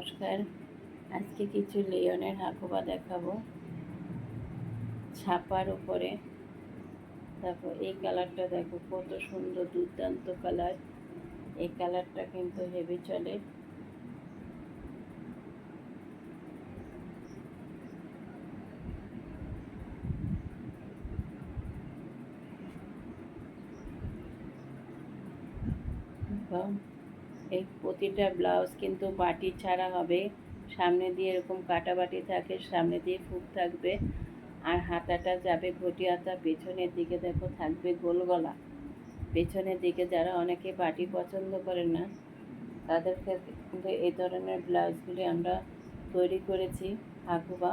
নমস্কার। আজকে কিছু লিওনের হাকুবা দেখাবো। ছাপার উপরে। তারপর এই কালারটা দেখো, কত সুন্দর দুর্দান্ত কালার। এই কালারটা কিন্তু হেভি চলে। এবং এই প্রতিটা ব্লাউজ কিন্তু বাটি ছাড়া হবে। সামনে দিয়ে এরকম কাটা বাটি থাকে, সামনে দিয়ে ফুল থাকবে। আর হাতাটা যাবে ঘটি হাতা, পেছনের দিকে দেখো থাকবে গোল গলা। পেছনের দিকে যারা অনেকে বাটি পছন্দ করে না তাদের ক্ষেত্রে কিন্তু এই ধরনের ব্লাউজগুলি আমরা তৈরি করেছি হাকুবা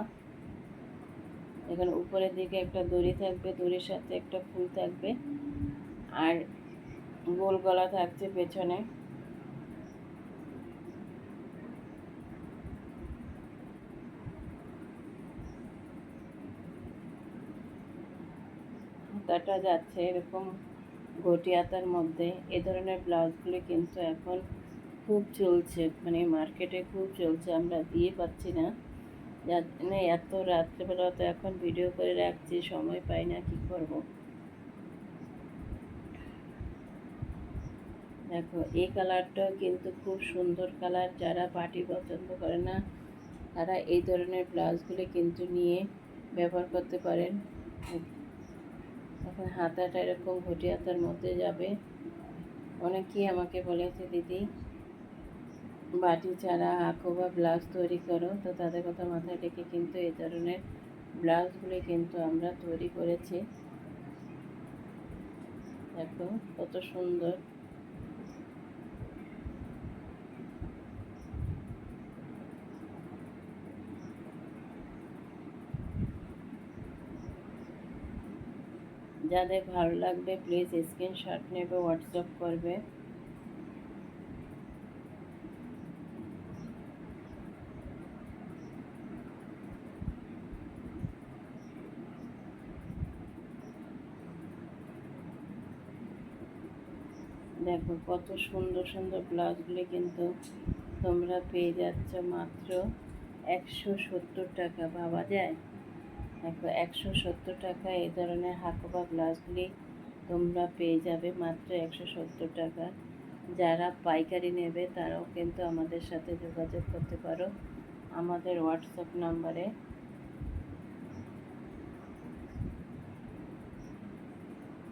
এখানে উপরের দিকে একটা দড়ি থাকবে, দড়ির সাথে একটা ফুল থাকবে। আর গোল গলা থাকছে পেছনে। হাতাটা যাচ্ছে এরকম ঘটি হাতার মধ্যে। এ ধরনের ব্লাউজগুলি কিন্তু এখন খুব চলছে মানে মার্কেটে খুব চলছে, আমরা দিয়ে পাচ্ছি না। জন্য এত রাত্রেবেলা তো এখন ভিডিও করে রাখছি, সময় পাই না, কি করব? দেখো এই কালারটাও কিন্তু খুব সুন্দর কালার, যারা পার্টি পছন্দ করে না, তারা এই ধরনের ব্লাউজগুলি কিন্তু নিয়ে ব্যবহার করতে পারেন। এখন হাতাটা এরকম ঘটি হাতার মধ্যে যাবে। অনেকেই আমাকে বলেছে, দিদি, বাটি ছাড়া আঁকো বা ব্লাউজ তৈরি করো। তো তাদের কথা মাথায় রেখে কিন্তু এই ধরনের ব্লাউজগুলি কিন্তু আমরা তৈরি করেছি। দেখো কত সুন্দর। যাদের ভালো লাগবে প্লিজ স্ক্রিনশট নেবে হোয়াটসঅ্যাপ করবে। দেখো, কত সুন্দর সুন্দর ব্লাউজগুলি কিন্তু তোমরা পেয়ে যাচ্ছ মাত্র একশো সত্তর টাকা, ভাবা যায়? দেখো, একশো সত্তর টাকা এই ধরনের হাকোবা গ্লাসগুলি তোমরা পেয়ে যাবে মাত্র একশো সত্তর টাকা। যারা পাইকারি নেবে তারাও কিন্তু আমাদের সাথে যোগাযোগ করতে পারো। আমাদের হোয়াটসঅ্যাপ নাম্বারে